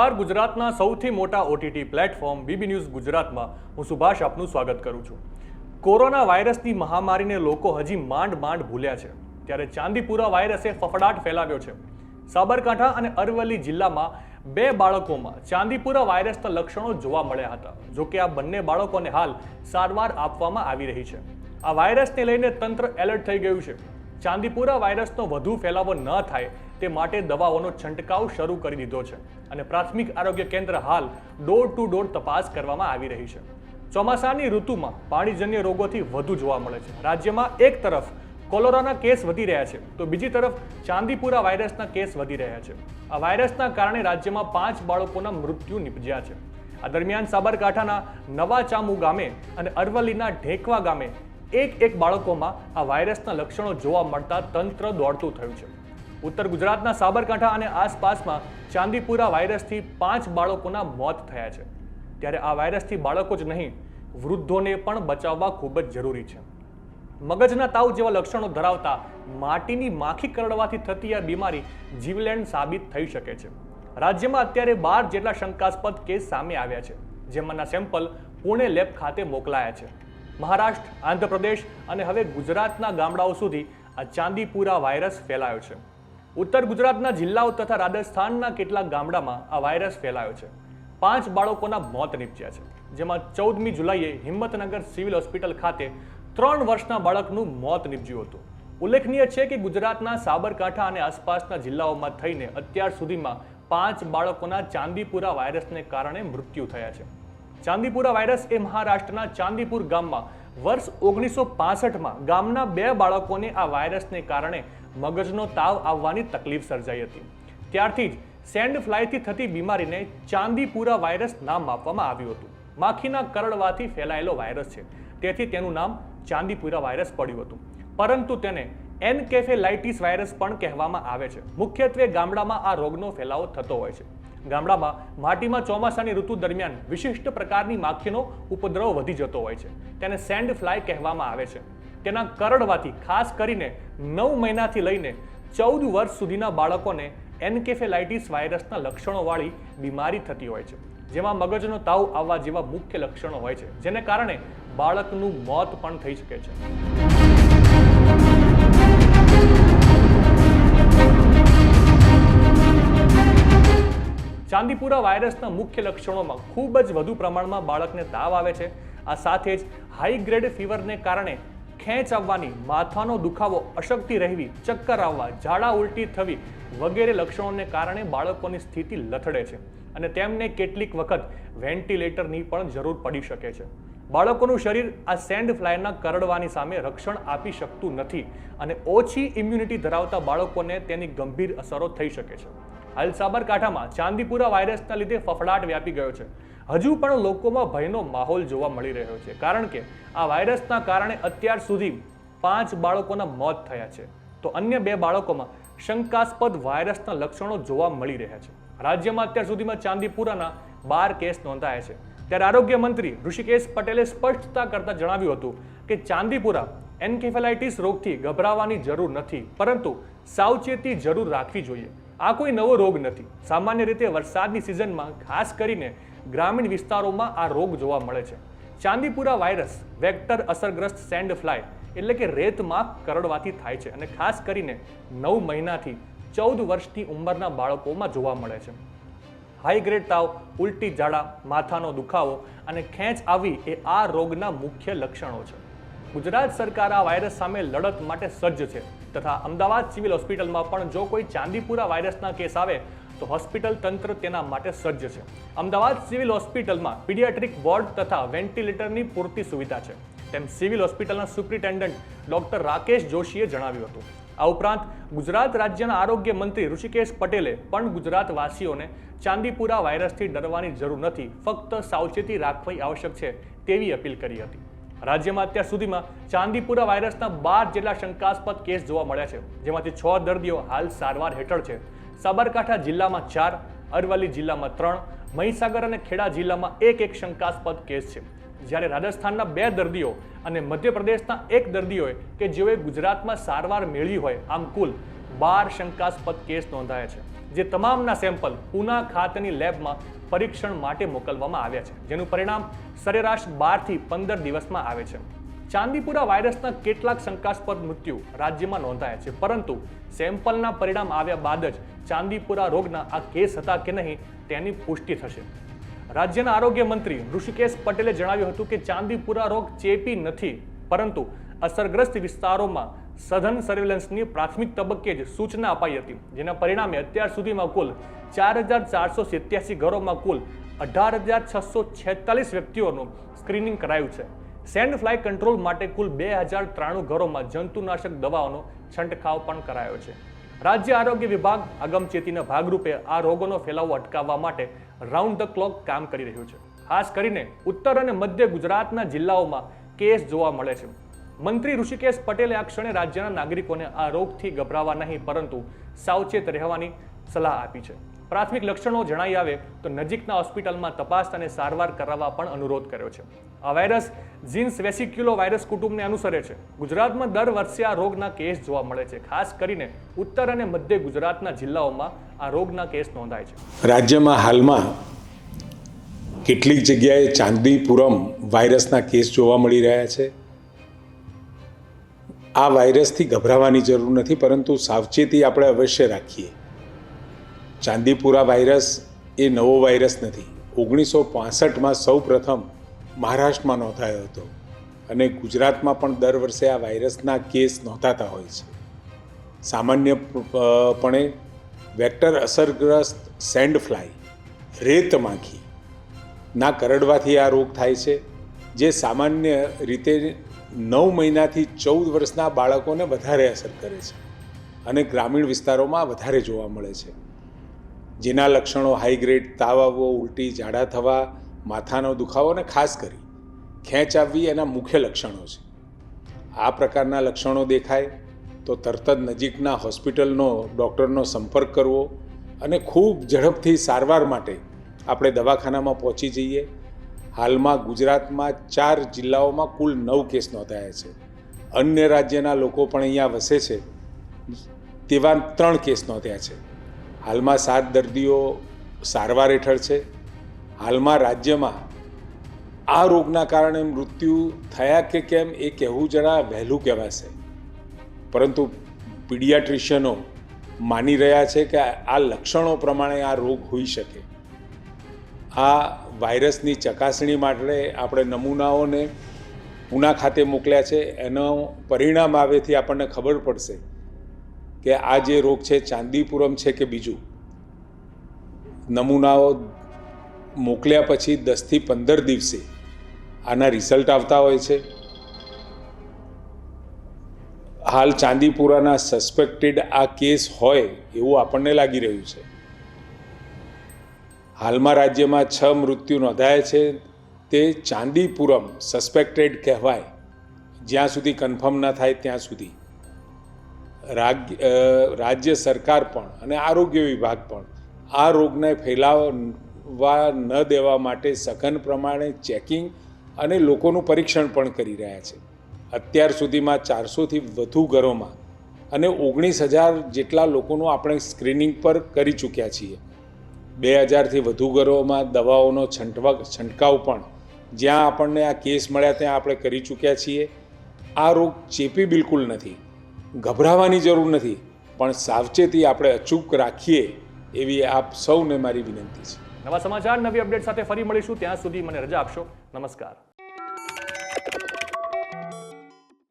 નમસ્કાર ગુજરાતના સૌથી મોટા ઓટીટી પ્લેટફોર્મ બીબી ન્યૂઝ ગુજરાતમાં હું સુભાષ આપનું સ્વાગત કરું છું. કોરોના વાયરસની મહામારીને લોકો હજી માંડ માંડ ભૂલ્યા છે. ત્યારે ચાંદીપુરા વાયરસે ફફડાટ ફેલાવ્યો છે. સાબરકાંઠા અને અરવલ્લી જિલ્લામાં બે બાળકોમાં ચાંદીપુરા વાયરસના લક્ષણો જોવા મળ્યા હતા. જોકે આ બંને બાળકોને હાલ સારવાર આપવામાં આવી રહી છે. આ વાયરસને લઈને તંત્ર એલર્ટ થઈ ગયું છે. ચાંદીપુરા વાયરસનો વધુ ફેલાવો ન થાય તે માટે દવાઓનો છંટકાવ શરૂ કરી દીધો છે. અને પ્રાથમિક આરોગ્ય કેન્દ્ર હાલ ડોર ટુ ડોર તપાસ કરવામાં આવી રહી છે. ચોમાસાની ઋતુમાં પાણીજન્ય રોગોથી વધુ જોવા મળે છે. રાજ્યમાં એક તરફ કોલોરાના કેસ વધી રહ્યા છે, તો બીજી તરફ ચાંદીપુરા વાયરસના કેસ વધી રહ્યા છે. આ વાયરસના કારણે રાજ્યમાં પાંચ બાળકોના મૃત્યુ નિપજ્યા છે. આ દરમિયાન સાબરકાંઠાના નવા ચામુ ગામે અને અરવલ્લીના ઢેકવા ગામે એક એક બાળકોમાં આ વાયરસના લક્ષણો જોવા મળતા તંત્ર દોડતું થયું છે. ઉત્તર ગુજરાતના સાબરકાંઠા અને આસપાસમાં ચાંદીપુરા વાયરસથી પાંચ બાળકોના મોત થયા છે. ત્યારે આ વાયરસથી બાળકો જ નહીં, વૃદ્ધોને પણ બચાવવા ખૂબ જ જરૂરી છે. મગજના તાવ જેવા લક્ષણો ધરાવતા માટીની માખી કરડવાથી થતી આ બીમારી જીવલેણ સાબિત થઈ શકે છે. રાજ્યમાં અત્યારે બાર જેટલા શંકાસ્પદ કેસ સામે આવ્યા છે, જેમાંના સેમ્પલ પુણે લેબ ખાતે મોકલાયા છે. મહારાષ્ટ્ર, આંધ્રપ્રદેશ અને હવે ગુજરાતના ગામડાઓ સુધી આ ચાંદીપુરા વાયરસ ફેલાયો છે. ઉત્તર ગુજરાતના જિલ્લાઓ તથા રાજસ્થાનના કેટલાક ગામડામાં આ વાયરસ ફેલાયો છે. પાંચ બાળકોના મોત નીપજ્યા છે, જેમાં ચૌદમી જુલાઈએ હિંમતનગર સિવિલ હોસ્પિટલ ખાતે ત્રણ વર્ષના બાળકનું મોત નીપજ્યું હતું. ઉલ્લેખનીય છે કે ગુજરાતના સાબરકાંઠા અને આસપાસના જિલ્લાઓમાં થઈને અત્યાર સુધીમાં પાંચ બાળકોના ચાંદીપુરા વાયરસને કારણે મૃત્યુ થયા છે. ચાંદીપુરા વાયરસ એ મહારાષ્ટ્રના ચાંદીપુર ગામમાં વર્ષ ઓગણીસો પાસઠમાં ગામના બે બાળકોને આ વાયરસને કારણે મગજનો તાવ આવવાની તકલીફ સર્જાઈ હતી. ત્યારથી જ સેન્ડ ફ્લાયથી થતી બીમારીને ચાંદીપુરા વાયરસ નામ આપવામાં આવ્યું હતું. માખીના કરડવાથી ફેલાયેલો વાયરસ છે. તેથી તેનું નામ ચાંદીપુરા વાયરસ પડ્યું હતું. પરંતુ તેને એનકેફેલાઇટિસ વાયરસ પણ કહેવામાં આવે છે. મુખ્યત્વે ગામડામાં આ રોગનો ફેલાવો થતો હોય છે. ગામડામાં માટીમાં ચોમાસાની ઋતુ દરમિયાન વિશિષ્ટ પ્રકારની માખીનો ઉપદ્રવ વધી જતો હોય છે. તેને સેન્ડ ફ્લાય કહેવામાં આવે છે. તેના કરડવાથી, ખાસ કરીને નવ મહિનાથી લઈને ચૌદ વર્ષ સુધીના બાળકોને એન્કેફેલાઇટિસ વાયરસના લક્ષણોવાળી બીમારી થતી હોય છે, જેમાં મગજનો તાવ આવવા જેવા મુખ્ય લક્ષણો હોય છે, જેને કારણે બાળકનું મોત પણ થઈ શકે છે. ચાંદીપુરા વાયરસના મુખ્ય લક્ષણોમાં ખૂબ જ વધુ પ્રમાણમાં બાળકને તાવ આવે છે. આ સાથે જ હાઈ ગ્રેડ ફીવરને કારણે ખેંચ આવવાની માથાનો દુખાવો, અશક્તિ રહેવી, ચક્કર આવવા, ઝાડા ઉલટી થવી વગેરે લક્ષણોને કારણે બાળકોની સ્થિતિ લથડે છે. અને તેમને કેટલીક વખત વેન્ટિલેટરની પણ જરૂર પડી શકે છે. બાળકોનું શરીર આ સેન્ડ ફ્લાયના કરડવાની સામે રક્ષણ આપી શકતું નથી અને ઓછી ઇમ્યુનિટી ધરાવતા બાળકોને તેની ગંભીર અસરો થઈ શકે છે. હાલ સાબરકાંઠામાં ચાંદીપુરા વાયરસના લીધે ફફડાટ વ્યાપી ગયો છે. હજુ પણ લોકોમાં ભયનો માહોલ જોવા મળી રહ્યો છે, કારણ કે આ વાયરસના કારણે અત્યાર સુધી પાંચ બાળકોના મોત થયા છે. તો અન્ય બે બાળકોમાં શંકાસ્પદ વાયરસના લક્ષણો જોવા મળી રહ્યા છે. રાજ્યમાં અત્યાર સુધીમાં ચાંદીપુરાના બાર કેસ નોંધાયા છે. ત્યારે આરોગ્ય મંત્રી ઋષિકેશ પટેલે સ્પષ્ટતા કરતા જણાવ્યું હતું કે ચાંદીપુરા એન્કેફેલાઇટિસ રોગથી ગભરાવાની જરૂર નથી, પરંતુ સાવચેતી જરૂર રાખવી જોઈએ. આ કોઈ નવો રોગ નથી. સામાન્ય રીતે વરસાદની સિઝનમાં ખાસ કરીને ગ્રામીણ વિસ્તારોમાં આ રોગ જોવા મળે છે. ચાંદીપુરા વાયરસ વેક્ટર અસરગ્રસ્ત સેન્ડ ફ્લાય એટલે કે રેતમાં કરડવાથી થાય છે અને ખાસ કરીને નવ મહિનાથી ચૌદ વર્ષની ઉંમરના બાળકોમાં જોવા મળે છે. હાઈ ગ્રેડ તાવ, ઉલટી ઝાડા, માથાનો દુખાવો અને ખેંચ આવી એ આ રોગના મુખ્ય લક્ષણો છે. ગુજરાત સરકાર આ વાયરસ સામે લડત માટે સજ્જ છે. તથા અમદાવાદ સિવિલ હોસ્પિટલમાં પણ જો કોઈ ચાંદીપુરા વાયરસના કેસ આવે, તો હોસ્પિટલ તંત્ર તેના માટે સજ્જ છે. અમદાવાદ સિવિલ હોસ્પિટલમાં પીડિયાટ્રિક વોર્ડ તથા વેન્ટિલેટરની પૂરતી સુવિધા છે. તેમ સિવિલ હોસ્પિટલના સુપ્રિન્ટેન્ડન્ટ ડોક્ટર રાકેશ જોશીએ જણાવ્યું હતું. આ ઉપરાંત ગુજરાત રાજ્યના આરોગ્ય મંત્રી ઋષિકેશ પટેલે પણ ગુજરાતવાસીઓને ચાંદીપુરા વાયરસથી ડરવાની જરૂર નથી, ફક્ત સાવચેતી રાખવી આવશ્યક છે તેવી અપીલ કરી હતી. રાજ્યમાં અત્યાર સુધીમાં ચાંદીપુરા વાયરસના બાર જેટલા શંકાસ્પદ કેસ જોવા મળ્યા છે, જેમાંથી છ દર્દીઓ હાલ સારવાર હેઠળ છે. સાબરકાંઠા જિલ્લામાં ચાર, અરવલ્લી જિલ્લામાં ત્રણ, મહીસાગર અને ખેડા જિલ્લામાં એક એક શંકાસ્પદ કેસ છે. જ્યારે રાજસ્થાનના બે દર્દીઓ અને મધ્યપ્રદેશના એક દર્દીઓએ કે જેઓએ ગુજરાતમાં સારવાર મેળવી હોય, આમ કુલ બાર શંકાસ્પદ કેસ નોંધાયા છે. જે તમામના સેમ્પલ પુના ખાતેની લેબમાં પરીક્ષણ માટે મોકલવામાં આવ્યા છે, જેનું પરિણામ સરેરાશ બારથી પંદર દિવસમાં આવે છે. ચાંદીપુરા વાયરસના કેટલાક શંકાસ્પદ મૃત્યુ રાજ્યમાં નોંધાયા છે, પરંતુ સેમ્પલના પરિણામ આવ્યા બાદ જ ચાંદીપુરા રોગના આ કેસ હતા કે નહીં તેની પુષ્ટિ થશે. રાજ્યના આરોગ્ય મંત્રી ઋષિકેશ પટેલે જણાવ્યું હતું કે ચાંદીપુરા રોગ ચેપી નથી, પરંતુ અસરગ્રસ્ત વિસ્તારોમાં સઘન સર્વેલન્સની પ્રાથમિક તબક્કે જ સૂચના અપાઈ હતી, જેના પરિણામે અત્યાર સુધીમાં કુલ ચાર હજાર ચારસો સિત્યાસી ઘરોમાં કુલ અઢાર હજાર છસો છેતાલીસ વ્યક્તિઓનું સ્ક્રીનિંગ કરાયું છે. સેન્ડ ફ્લાય કંટ્રોલ માટે કુલ બે હજાર ત્રાણું ઘરોમાં જંતુનાશક દવાઓનો છંટકાવ પણ કરાયો છે. રાજ્ય આરોગ્ય વિભાગ અગમચેતીના ભાગરૂપે આ રોગોનો ફેલાવો અટકાવવા માટે રાઉન્ડ ધ ક્લોક કામ કરી રહ્યું છે. ખાસ કરીને ઉત્તર અને મધ્ય ગુજરાતના જિલ્લાઓમાં કેસ જોવા મળે છે. મંત્રી ઋષિકેશ પટેલે આ ક્ષણે રાજ્યના નાગરિકોને આ રોગથી ગભરાવા નહીં, પરંતુ સાવચેત રહેવાની સલાહ આપી છે. પ્રાથમિક લક્ષણો જણાઈ આવે તો નજીકના હોસ્પિટલમાં તપાસ અને સારવાર કરાવવા પણ અનુરોધ કર્યો છે. આ વાયરસ જીન્સ વેસિક્યુલો વાયરસ કુટુંબને અનુસરે છે. ગુજરાતમાં દર વર્ષે આ રોગના કેસ જોવા મળે છે. ખાસ કરીને ઉત્તર અને મધ્ય ગુજરાતના જિલ્લાઓમાં આ રોગના કેસ નોંધાય છે. રાજ્યમાં હાલમાં કેટલીક જગ્યાએ ચાંદીપુરમ વાયરસના કેસ જોવા મળી રહ્યા છે. આ વાયરસથી ગભરાવાની જરૂર નથી, પરંતુ સાવચેતી આપણે અવશ્ય રાખીએ. ચાંદીપુરા વાયરસ એ નવો વાયરસ નથી. ઓગણીસો પાસઠમાં સૌ પ્રથમ મહારાષ્ટ્રમાં નોંધાયો હતો અને ગુજરાતમાં પણ દર વર્ષે આ વાયરસના કેસ નોંધાતા હોય છે. સામાન્યપણે વેક્ટર અસરગ્રસ્ત સેન્ડ ફ્લાય, રેત માખી ના કરડવાથી આ રોગ થાય છે, જે સામાન્ય રીતે નવ મહિનાથી ચૌદ વર્ષના બાળકોને વધારે અસર કરે છે અને ગ્રામીણ વિસ્તારોમાં વધારે જોવા મળે છે. જેના લક્ષણો હાઈગ્રેડ તાવ આવવો ઉલટી, ઝાડા થવા, માથાનો દુખાવો અને ખાસ કરી ખેંચ આવવી એના મુખ્ય લક્ષણો છે. આ પ્રકારના લક્ષણો દેખાય તો તરત જ નજીકના હોસ્પિટલનો ડૉક્ટરનો સંપર્ક કરવો અને ખૂબ ઝડપથી સારવાર માટે આપણે દવાખાનામાં પહોંચી જઈએ હાલમાં ગુજરાતમાં ચાર જિલ્લાઓમાં કુલ નવ કેસ નોંધાયા છે. અન્ય રાજ્યના લોકો પણ અહીંયા વસે છે. તેવા ત્રણ કેસ નોંધ્યા છે. હાલમાં સાત દર્દીઓ સારવાર હેઠળ છે. હાલમાં રાજ્યમાં આ રોગના કારણે મૃત્યુ થયા કે કેમ એ કહેવું જરા વહેલું કહેવાશે. પરંતુ પીડિયાટ્રિશિયનો માની રહ્યા છે કે આ લક્ષણો પ્રમાણે આ રોગ હોઈ શકે. આ વાયરસની ચકાસણી માટે આપણે નમૂનાઓને પૂના ખાતે મોકલ્યા છે. એનો પરિણામ આવેથી આપણને ખબર પડશે કે આ જે રોગ છે, ચાંદીપુરમ છે કે બીજું, નમૂનાઓ મોકલ્યા પછી દસથી પંદર દિવસે આના રિઝલ્ટ આવતા હોય છે. હાલ ચાંદીપુરાના સસ્પેક્ટેડ આ કેસ હોય એવું આપણને લાગી રહ્યું છે. હાલમાં રાજ્યમાં છ મૃત્યુ નોંધાયા છે. તે ચાંદીપુરમ સસ્પેક્ટેડ કહેવાય. જ્યાં સુધી કન્ફર્મ ન થાય ત્યાં સુધી. રાજ્ય સરકાર પણ અને આરોગ્ય વિભાગ પણ આ રોગને ફેલાવવા ન દેવા માટે સઘન પ્રમાણે ચેકિંગ અને લોકોનું પરીક્ષણ પણ કરી રહ્યા છે. અત્યાર સુધીમાં ચારસોથી વધુ ઘરોમાં અને ઓગણીસ હજાર જેટલા લોકોનું આપણે સ્ક્રીનિંગ પર કરી ચૂક્યા છીએ. બે હજારથી વધુ ઘરોમાં દવાઓનો છંટવા, છંટકાવ પણ. જ્યાં આપણને આ કેસ મળ્યા ત્યાં આપણે કરી ચૂક્યા છીએ. આ રોગ ચેપી બિલકુલ નથી. ગભરાવાની જરૂર નથી. પણ સાવચેતી આપણે અચૂક રાખીએ એવી આપ સૌને મારી વિનંતી છે. નવા સમાચાર, નવી અપડેટ સાથે ફરી મળીશું. ત્યાં સુધી મને રજા આપશો. નમસ્કાર.